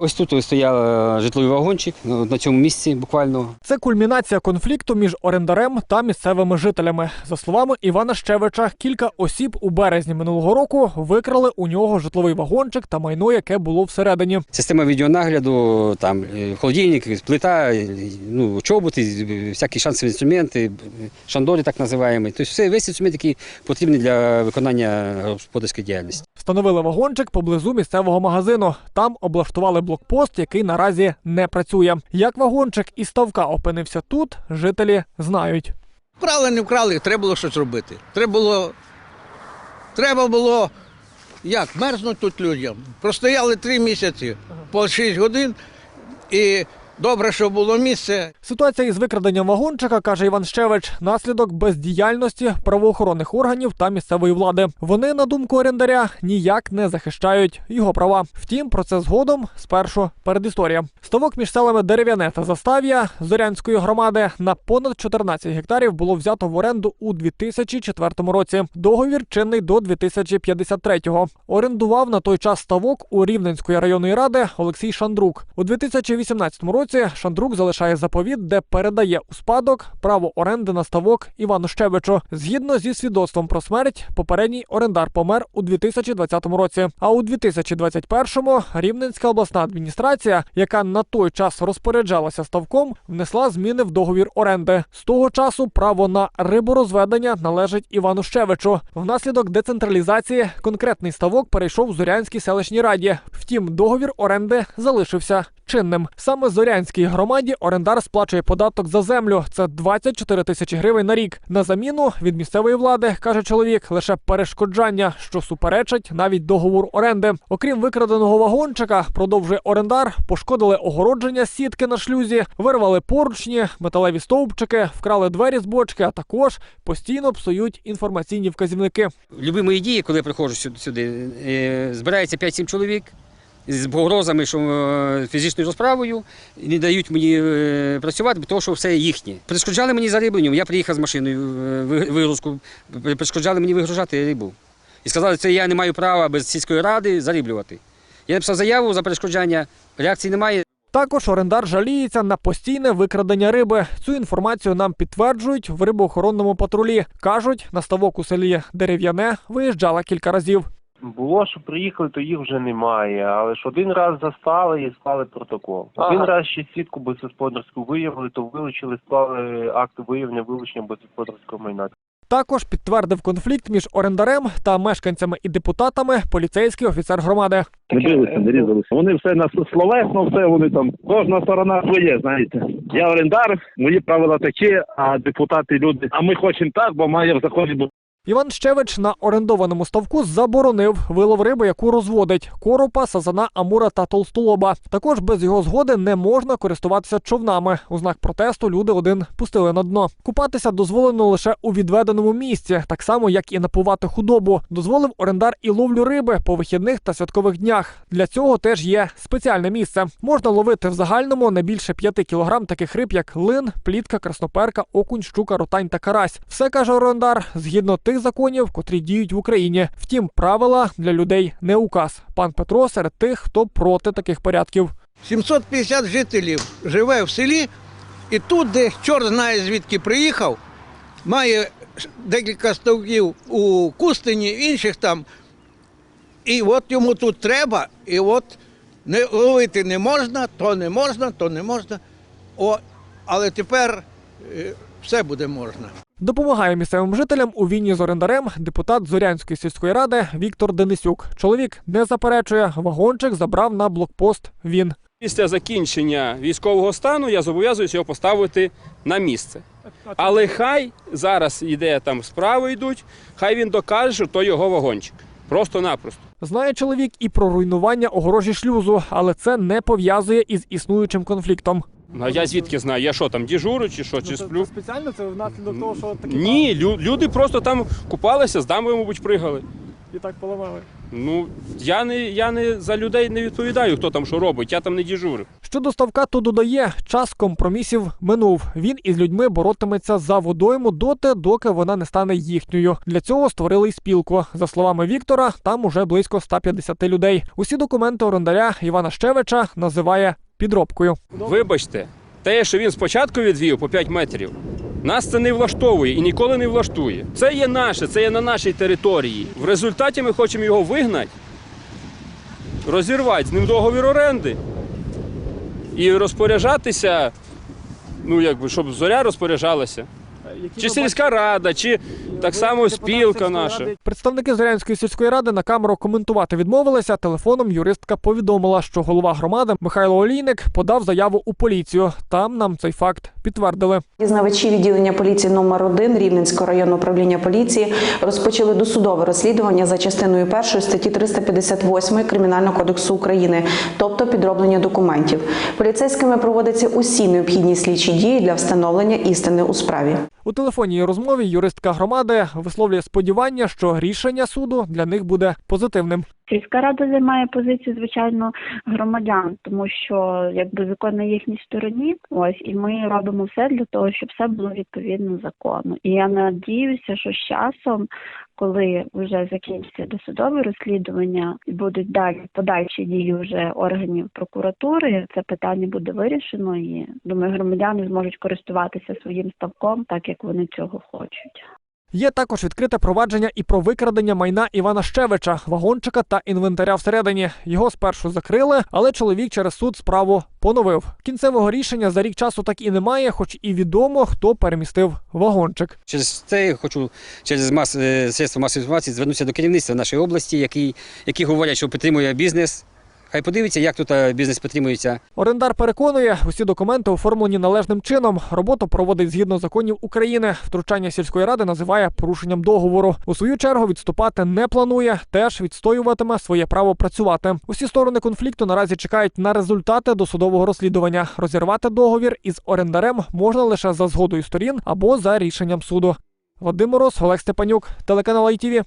Ось тут стояв е, житловий вагончик ну, на цьому місці буквально. Це кульмінація конфлікту між орендарем та місцевими жителями. За словами Івана Щевича, кілька осіб у березні минулого року викрали у нього житловий вагончик та майно, яке було всередині. Система відеонагляду, там холодильник, плита, ну, чоботи, всякі шансові інструменти, шандори так називаємо. Тобто все, весь інструмент, який потрібний для виконання господарської діяльності. Встановили вагончик поблизу місцевого магазину. Там облаштували блокпост, який наразі не працює. Як вагончик із ставка опинився тут, жителі знають. Вкрали, не вкрали, треба було щось робити. Треба було. Треба було. Як? Мерзнуть тут людям. Простояли три місяці по 6 годин, і добре, що було місце. Ситуація із викраденням вагончика, каже Іван Щевич, наслідок бездіяльності правоохоронних органів та місцевої влади. Вони, на думку орендаря, ніяк не захищають його права. Втім, про це згодом спершу передісторія. Ставок між селами Дерев'яне та Застав'я Зорянської громади на понад 14 гектарів було взято в оренду у 2004 році. Договір чинний до 2053-го. Орендував на той час ставок у Рівненської районної ради Олексій Шандрук. У 2018 році Шандрук залишає заповіт, де передає у спадок право оренди на ставок Івану Щебечу. Згідно зі свідоцтвом про смерть, попередній орендар помер у 2020 році. А у 2021-му Рівненська обласна адміністрація, яка на той час розпоряджалася ставком, внесла зміни в договір оренди. З того часу право на риборозведення належить Івану Щевичу. Внаслідок децентралізації конкретний ставок перейшов Зорянській селищній раді. Втім, договір оренди залишився чинним. Саме Зорянській громаді орендар сплачує податок за землю. Це 24 тисячі гривень на рік. На заміну від місцевої влади каже чоловік лише перешкоджання, що суперечить навіть договор оренди. Окрім викраденого вагончика, продовжує орендар, пошкодили огородження сітки на шлюзі, вирвали поручні, металеві стовпчики, вкрали двері з бочки, а також постійно псують інформаційні вказівники. Любі мої дії, коли я приходжу сюди, е, збирається 5-7 чоловік з погрозами, що е, фізичною розправою, не дають мені е, працювати, тому що все їхнє. Перешкоджали мені зарибленням. Я приїхав з машиною е, вигрузку, перешкоджали мені вигружати рибу. І сказали, що я не маю права без сільської ради зариблювати. Я написав заяву за перешкоджання, реакції немає. Також орендар жаліється на постійне викрадення риби. Цю інформацію нам підтверджують в рибоохоронному патрулі. кажуть, на ставок у селі Дерев'яне виїжджала кілька разів. Було, що приїхали, то їх вже немає. Але ж один раз застали і склали протокол. Один раз ще сітку безгосподарську виявили, то вилучили, склали акт виявлення вилучення безгосподарського майна. Також підтвердив конфлікт між орендарем та мешканцями і депутатами поліцейський офіцер громади. Не билися, не різалися. Вони все на словесно, все вони там. Кожна сторона своє, знаєте. Я орендар, мої правила такі, а депутати люди. А ми хочемо так, бо має в законі бути. Іван Щевич на орендованому ставку заборонив вилов риби, яку розводить коропа, сазана, амура та толстолоба. Також без його згоди не можна користуватися човнами. У знак протесту люди один пустили на дно. Купатися дозволено лише у відведеному місці, так само як і напувати худобу. Дозволив орендар і ловлю риби по вихідних та святкових днях. Для цього теж є спеціальне місце. Можна ловити в загальному не більше 5 кілограм таких риб, як лин, плітка, красноперка, окунь, щука, ротань та карась. Все каже орендар згідно тих законів, котрі діють в Україні. Втім, правила для людей не указ. Пан Петро серед тих, хто проти таких порядків. 750 жителів живе в селі, і тут, де чорт знає звідки приїхав, має декілька ставків у Кустині, інших там. І от йому тут треба, і от не ловити не можна, то не можна, то не можна. О, але тепер е, все буде можна. Допомагає місцевим жителям у війні з орендарем депутат Зорянської сільської ради Віктор Денисюк. Чоловік не заперечує, вагончик забрав на блокпост. Він Після закінчення військового стану я зобов'язуюся його поставити на місце. Але хай зараз йде там справи йдуть, хай він докаже, що то його вагончик. Просто-напросто. знає чоловік і про руйнування огорожі шлюзу, але це не пов'язує із існуючим конфліктом. А я звідки знаю? Я що там діжурю чи що, чи сплю? спеціально це внаслідок того, що Ні, лю- люди просто там купалися, з дамбою, мабуть, пригали. І так поламали. Ну я не я не за людей не відповідаю, хто там що робить. Я там не діжурив. Щодо ставка, то додає, час компромісів минув. Він із людьми боротиметься за водойму доти, доки вона не стане їхньою. Для цього створили й спілку. За словами Віктора, там уже близько 150 людей. Усі документи орендаря Івана Щевича називає підробкою. Вибачте, те, що він спочатку відвів по 5 метрів, нас це не влаштовує і ніколи не влаштує. Це є наше, це є на нашій території. В результаті ми хочемо його вигнати, розірвати з ним договір оренди і розпоряджатися, ну якби, щоб зоря розпоряджалася. Чи сільська рада, чи так само спілка наша. Представники Зорянської сільської ради на камеру коментувати відмовилися. Телефоном юристка повідомила, що голова громади Михайло Олійник подав заяву у поліцію. Там нам цей факт підтвердили. Дізнавачі відділення поліції номер 1 Рівненського районного управління поліції розпочали досудове розслідування за частиною 1 статті 358 Кримінального кодексу України, тобто підроблення документів. Поліцейськими проводяться усі необхідні слідчі дії для встановлення істини у справі. У телефонній розмові юристка громади висловлює сподівання, що рішення суду для них буде позитивним. Сільська рада займає позицію, звичайно, громадян, тому що якби закон на їхній стороні. Ось і ми робимо все для того, щоб все було відповідно закону. І я надіюся, що з часом, коли вже закінчиться досудове розслідування і будуть далі подальші дії вже органів прокуратури, це питання буде вирішено. І думаю, громадяни зможуть користуватися своїм ставком, так як вони цього хочуть. Є також відкрите провадження і про викрадення майна Івана Щевича, вагончика та інвентаря всередині. Його спершу закрили, але чоловік через суд справу поновив. Кінцевого рішення за рік часу так і немає, хоч і відомо, хто перемістив вагончик. Через це я хочу через мас, е, средства масової інформації звернутися до керівництва нашої області, які, які говорять, що підтримує бізнес. Хай подивиться, як тут е, бізнес підтримується. Орендар переконує, усі документи оформлені належним чином. Роботу проводить згідно законів України. Втручання сільської ради називає порушенням договору. У свою чергу відступати не планує, теж відстоюватиме своє право працювати. Усі сторони конфлікту наразі чекають на результати досудового розслідування. Розірвати договір із орендарем можна лише за згодою сторін або за рішенням суду. Вадим Мороз, Олег Степанюк, телеканал ITV.